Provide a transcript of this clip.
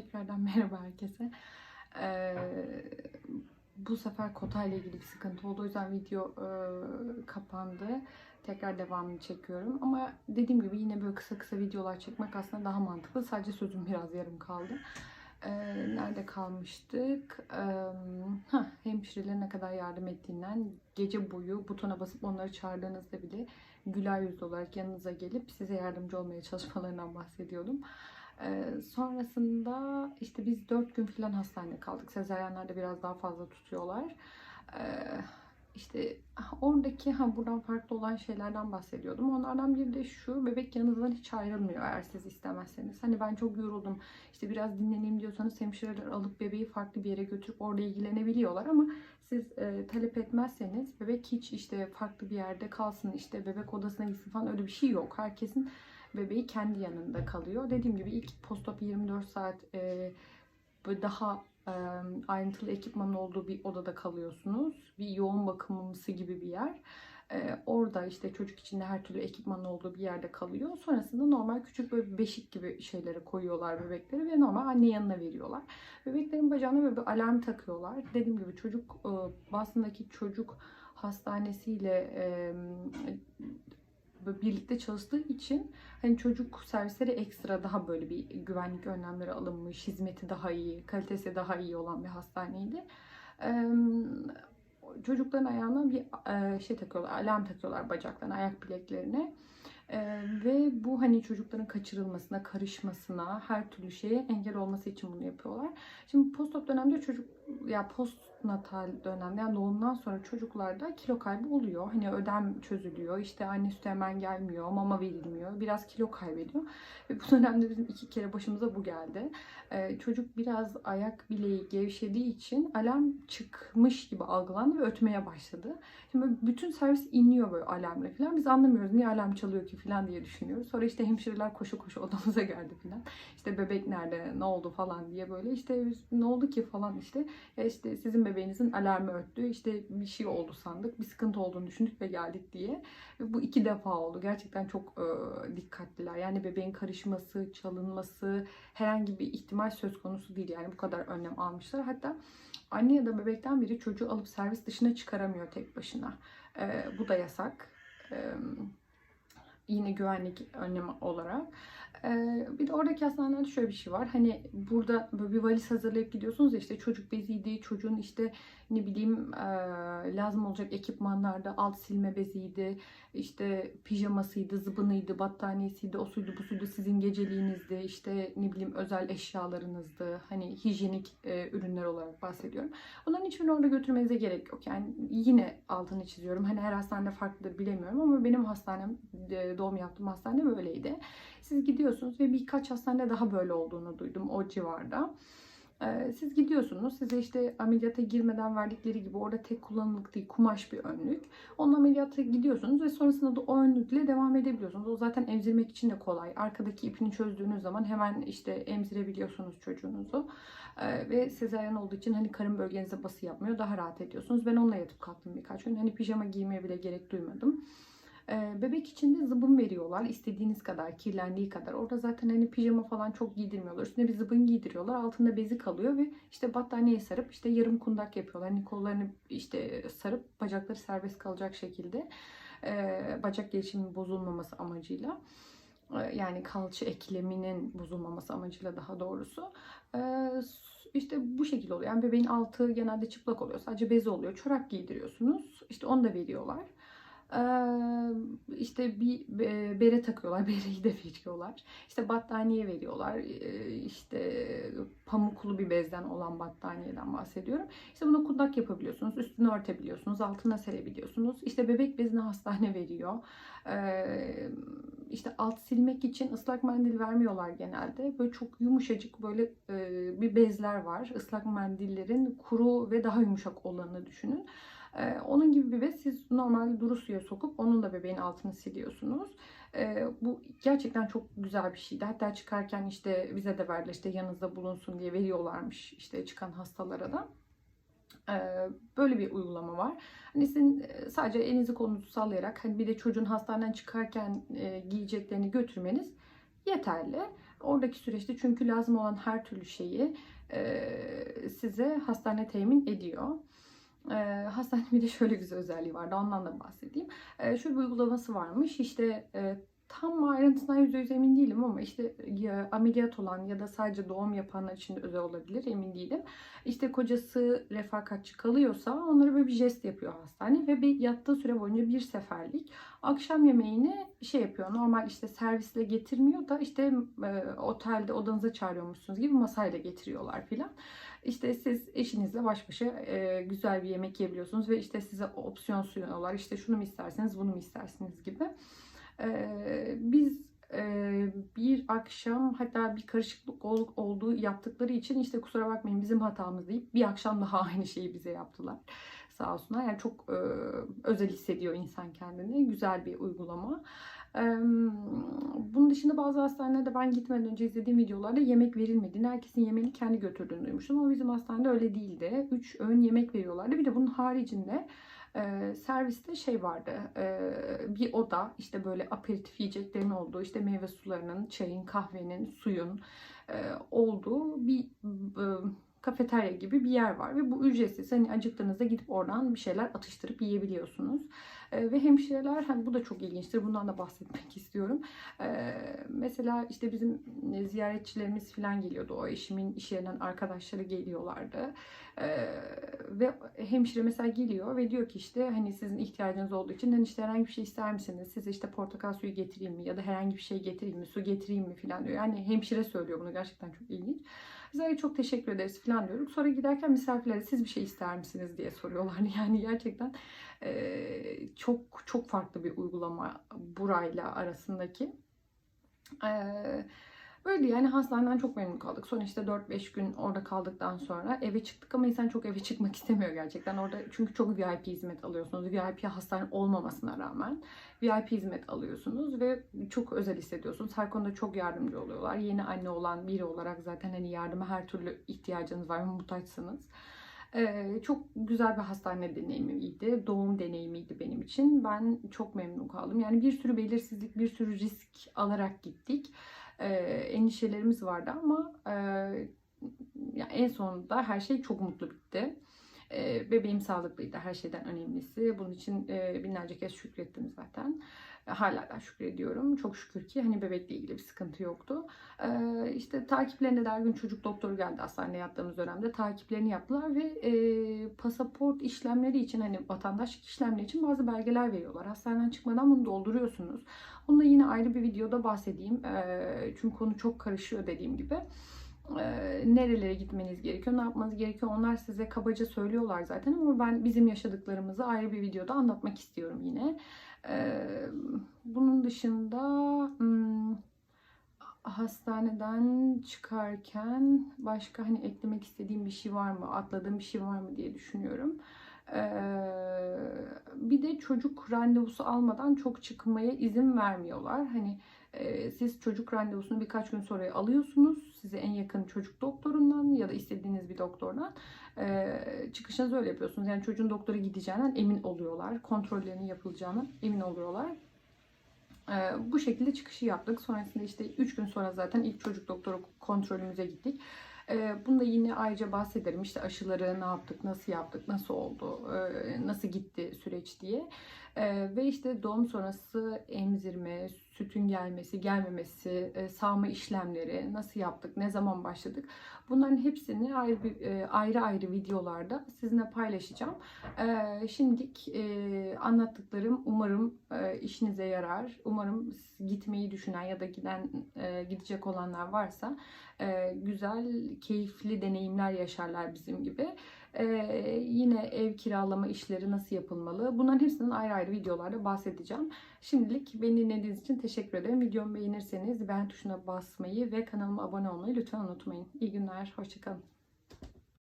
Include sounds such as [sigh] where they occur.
Tekrardan [laughs] merhaba herkese. Ee, bu sefer kota ile ilgili bir sıkıntı oldu. O yüzden video e, kapandı. Tekrar devamını çekiyorum. Ama dediğim gibi yine böyle kısa kısa videolar çekmek aslında daha mantıklı. Sadece sözüm biraz yarım kaldı. Ee, nerede kalmıştık? Ee, heh, hemşirelerin ne kadar yardım ettiğinden gece boyu butona basıp onları çağırdığınızda bile güler yüzlü olarak yanınıza gelip size yardımcı olmaya çalışmalarından bahsediyordum. Ee, sonrasında işte biz 4 gün falan hastanede kaldık. Sezaryenlerde biraz daha fazla tutuyorlar. Ee, işte oradaki ha buradan farklı olan şeylerden bahsediyordum. Onlardan biri de şu bebek yanınızdan hiç ayrılmıyor eğer siz istemezseniz. Hani ben çok yoruldum işte biraz dinleneyim diyorsanız hemşireler alıp bebeği farklı bir yere götürüp orada ilgilenebiliyorlar ama siz e, talep etmezseniz bebek hiç işte farklı bir yerde kalsın işte bebek odasına gitsin falan öyle bir şey yok. Herkesin bebeği kendi yanında kalıyor. Dediğim gibi ilk postop 24 saat e, daha e, ayrıntılı ekipmanın olduğu bir odada kalıyorsunuz. Bir yoğun bakımımsı gibi bir yer. E, orada işte çocuk için de her türlü ekipmanın olduğu bir yerde kalıyor. Sonrasında normal küçük böyle beşik gibi şeylere koyuyorlar bebekleri ve normal anne yanına veriyorlar. Bebeklerin bacağına böyle bir alarm takıyorlar. Dediğim gibi çocuk e, Boston'daki çocuk hastanesiyle e, birlikte çalıştığı için hani çocuk servisleri ekstra daha böyle bir güvenlik önlemleri alınmış, hizmeti daha iyi, kalitesi daha iyi olan bir hastaneydi. Çocukların ayağına bir şey takıyorlar, alarm takıyorlar bacaklarına, ayak bileklerine. Ee, ve bu hani çocukların kaçırılmasına, karışmasına, her türlü şeye engel olması için bunu yapıyorlar. Şimdi postop dönemde çocuk ya postnatal dönemde yani doğumdan sonra çocuklarda kilo kaybı oluyor. Hani ödem çözülüyor. işte anne sütü hemen gelmiyor. Mama verilmiyor. Biraz kilo kaybediyor. Ve bu dönemde bizim iki kere başımıza bu geldi. Ee, çocuk biraz ayak bileği gevşediği için alarm çıkmış gibi algılandı ve ötmeye başladı. Şimdi bütün servis iniyor böyle alarmla falan. Biz anlamıyoruz niye alarm çalıyor ki falan diye düşünüyoruz. Sonra işte hemşireler koşu koşu [laughs] odamıza geldi falan. İşte bebek nerede, ne oldu falan diye böyle işte ne oldu ki falan işte. Ya işte sizin bebeğinizin alarmı öttü. İşte bir şey oldu sandık. Bir sıkıntı olduğunu düşündük ve geldik diye. Ve bu iki defa oldu. Gerçekten çok e, dikkatliler. Yani bebeğin karışması, çalınması herhangi bir ihtimal söz konusu değil. Yani bu kadar önlem almışlar. Hatta anne ya da bebekten biri çocuğu alıp servis dışına çıkaramıyor tek başına. E, bu da yasak. E, yine güvenlik önlemi olarak. Ee, bir de oradaki hastanelerde şöyle bir şey var. Hani burada böyle bir valiz hazırlayıp gidiyorsunuz ya işte çocuk beziydi, çocuğun işte ne bileyim e, lazım olacak ekipmanlarda alt silme beziydi, işte pijamasıydı, zıbınıydı, battaniyesiydi, o suydu, bu suydu sizin geceliğinizdi, işte ne bileyim özel eşyalarınızdı, hani hijyenik e, ürünler olarak bahsediyorum. Bunların hiçbirini orada götürmenize gerek yok. Yani yine altını çiziyorum. Hani her hastanede farklıdır bilemiyorum ama benim hastanem, e, doğum yaptığım hastane böyleydi. Siz gidiyorsunuz ve birkaç hastanede daha böyle olduğunu duydum o civarda. Siz gidiyorsunuz. Size işte ameliyata girmeden verdikleri gibi orada tek kullanımlık değil kumaş bir önlük. Onun ameliyata gidiyorsunuz ve sonrasında da o önlükle devam edebiliyorsunuz. O zaten emzirmek için de kolay. Arkadaki ipini çözdüğünüz zaman hemen işte emzirebiliyorsunuz çocuğunuzu. Ve sezaryen olduğu için hani karın bölgenize bası yapmıyor. Daha rahat ediyorsunuz. Ben onunla yatıp kalktım birkaç gün. Hani pijama giymeye bile gerek duymadım. Ee, bebek için de zıbın veriyorlar. istediğiniz kadar, kirlendiği kadar. Orada zaten hani pijama falan çok giydirmiyorlar. Üstüne bir zıbın giydiriyorlar. Altında bezi kalıyor ve işte battaniye sarıp işte yarım kundak yapıyorlar. Hani kollarını işte sarıp bacakları serbest kalacak şekilde. Ee, bacak gelişiminin bozulmaması amacıyla ee, yani kalça ekleminin bozulmaması amacıyla daha doğrusu. işte bu şekilde oluyor. Yani bebeğin altı genelde çıplak oluyor. Sadece bezi oluyor. Çorap giydiriyorsunuz. İşte onu da veriyorlar işte bir bere takıyorlar, [laughs] bereyi de veriyorlar. İşte battaniye veriyorlar. İşte pamuklu bir bezden olan battaniyeden bahsediyorum. İşte bunu kundak yapabiliyorsunuz, üstünü örtebiliyorsunuz, altına serebiliyorsunuz. İşte bebek bezine hastane veriyor. İşte alt silmek için ıslak mendil vermiyorlar genelde. Böyle çok yumuşacık böyle bir bezler var. Islak mendillerin kuru ve daha yumuşak olanını düşünün. Ee, onun gibi bir bez siz normal duru suya sokup onun da bebeğin altını siliyorsunuz. Ee, bu gerçekten çok güzel bir şeydi. Hatta çıkarken işte bize de verdiler işte yanınızda bulunsun diye veriyorlarmış işte çıkan hastalara da. Ee, böyle bir uygulama var. Hani sizin e, sadece elinizi kolunuzu sallayarak hani bir de çocuğun hastaneden çıkarken e, giyeceklerini götürmeniz yeterli. Oradaki süreçte çünkü lazım olan her türlü şeyi e, size hastane temin ediyor. E, hastanenin bir de şöyle güzel özelliği vardı. Ondan da bahsedeyim. E, şöyle bir uygulaması varmış. İşte e, tam ayrıntısına yüzde yüz emin değilim ama işte ya, ameliyat olan ya da sadece doğum yapanlar için özel olabilir emin değilim. İşte kocası refakatçi kalıyorsa onlara böyle bir jest yapıyor hastane ve bir yattığı süre boyunca bir seferlik akşam yemeğini şey yapıyor. Normal işte servisle getirmiyor da işte e, otelde odanıza çağırıyormuşsunuz gibi masayla getiriyorlar filan. İşte siz eşinizle baş başa e, güzel bir yemek yiyebiliyorsunuz ve işte size opsiyon sunuyorlar. İşte şunu mu isterseniz bunu mu istersiniz gibi. Biz e, bir akşam hatta bir karışıklık ol- olduğu yaptıkları için işte kusura bakmayın bizim hatamız deyip bir akşam daha [laughs] aynı şeyi bize yaptılar. Sağ olsunlar. Yani çok e, özel hissediyor insan kendini. Güzel bir uygulama. Ee, bunun dışında bazı hastanelerde ben gitmeden önce izlediğim videolarda yemek verilmediğini, herkesin yemeğini kendi götürdüğünü duymuştum. Ama bizim hastanede öyle değildi. 3 öğün yemek veriyorlardı. Bir de bunun haricinde e, serviste şey vardı e, bir oda işte böyle aperatif yiyeceklerin olduğu işte meyve sularının çayın kahvenin suyun e, olduğu bir e, kafeterya gibi bir yer var ve bu ücretsiz hani acıktığınızda gidip oradan bir şeyler atıştırıp yiyebiliyorsunuz. E, ve hemşireler hani bu da çok ilginçtir bundan da bahsetmek [laughs] istiyorum. E, mesela işte bizim ziyaretçilerimiz falan geliyordu o eşimin iş yerinden arkadaşları geliyorlardı ee, ve hemşire mesela geliyor ve diyor ki işte hani sizin ihtiyacınız olduğu için hani işte herhangi bir şey ister misiniz? Size işte portakal suyu getireyim mi? Ya da herhangi bir şey getireyim mi? Su getireyim mi? falan diyor. Yani hemşire söylüyor bunu gerçekten çok ilginç. Biz hani çok teşekkür ederiz falan diyoruz. Sonra giderken misafirlere siz bir şey ister misiniz diye soruyorlar. [laughs] Yani gerçekten e, çok çok farklı bir uygulama burayla arasındaki. Eee Böyle yani hastaneden çok memnun kaldık. Sonra işte 4-5 gün orada kaldıktan sonra eve çıktık ama insan çok eve çıkmak [laughs] istemiyor gerçekten. Orada çünkü çok VIP hizmet alıyorsunuz. VIP hastane olmamasına rağmen VIP hizmet alıyorsunuz ve çok özel hissediyorsunuz. Her konuda çok yardımcı oluyorlar. Yeni anne olan biri olarak zaten hani yardıma her türlü ihtiyacınız var muhtaçsınız. Ee, çok güzel bir hastane deneyimiydi. Doğum deneyimiydi benim için. Ben çok memnun kaldım. Yani bir sürü belirsizlik, bir sürü risk alarak gittik e, endişelerimiz vardı ama e, yani en sonunda her şey çok mutlu bitti. E, bebeğim sağlıklıydı her şeyden önemlisi. Bunun için e, binlerce kez şükrettim zaten. Hala da şükrediyorum. Çok şükür ki hani bebekle ilgili bir sıkıntı yoktu. E, işte takiplerinde de her gün çocuk doktoru geldi hastaneye yattığımız dönemde. Takiplerini yaptılar ve e, pasaport işlemleri için hani vatandaşlık işlemleri için bazı belgeler veriyorlar. Hastaneden çıkmadan bunu dolduruyorsunuz. Onu da yine ayrı bir videoda bahsedeyim. E, çünkü konu çok karışıyor dediğim gibi nerelere gitmeniz gerekiyor, ne yapmanız gerekiyor onlar size kabaca söylüyorlar zaten ama ben bizim yaşadıklarımızı ayrı bir videoda anlatmak istiyorum yine. Bunun dışında hmm, hastaneden çıkarken başka hani eklemek istediğim bir şey var mı, atladığım bir şey var mı diye düşünüyorum. Bir de çocuk randevusu almadan çok çıkmaya izin vermiyorlar. Hani siz çocuk randevusunu birkaç gün sonra alıyorsunuz. Size en yakın çocuk doktorundan ya da istediğiniz bir doktordan çıkışınızı öyle yapıyorsunuz. Yani çocuğun doktora gideceğinden emin oluyorlar. Kontrollerinin yapılacağına emin oluyorlar. Bu şekilde çıkışı yaptık. Sonrasında işte 3 gün sonra zaten ilk çocuk doktoru kontrolümüze gittik. Bunu da yine ayrıca bahsederim. İşte aşıları ne yaptık, nasıl yaptık, nasıl oldu, nasıl gitti süreç diye. Ve işte doğum sonrası emzirme, sütün gelmesi, gelmemesi, sağma işlemleri nasıl yaptık, ne zaman başladık. Bunların hepsini ayrı ayrı, ayrı videolarda sizinle paylaşacağım. Şimdilik anlattıklarım umarım işinize yarar. Umarım gitmeyi düşünen ya da giden gidecek olanlar varsa güzel, keyifli deneyimler yaşarlar bizim gibi. Ee, yine ev kiralama işleri nasıl yapılmalı? Bunların hepsinden ayrı ayrı videolarda bahsedeceğim. Şimdilik beni dinlediğiniz için teşekkür ederim. Videomu beğenirseniz beğen tuşuna basmayı ve kanalıma abone olmayı lütfen unutmayın. İyi günler, hoşçakalın.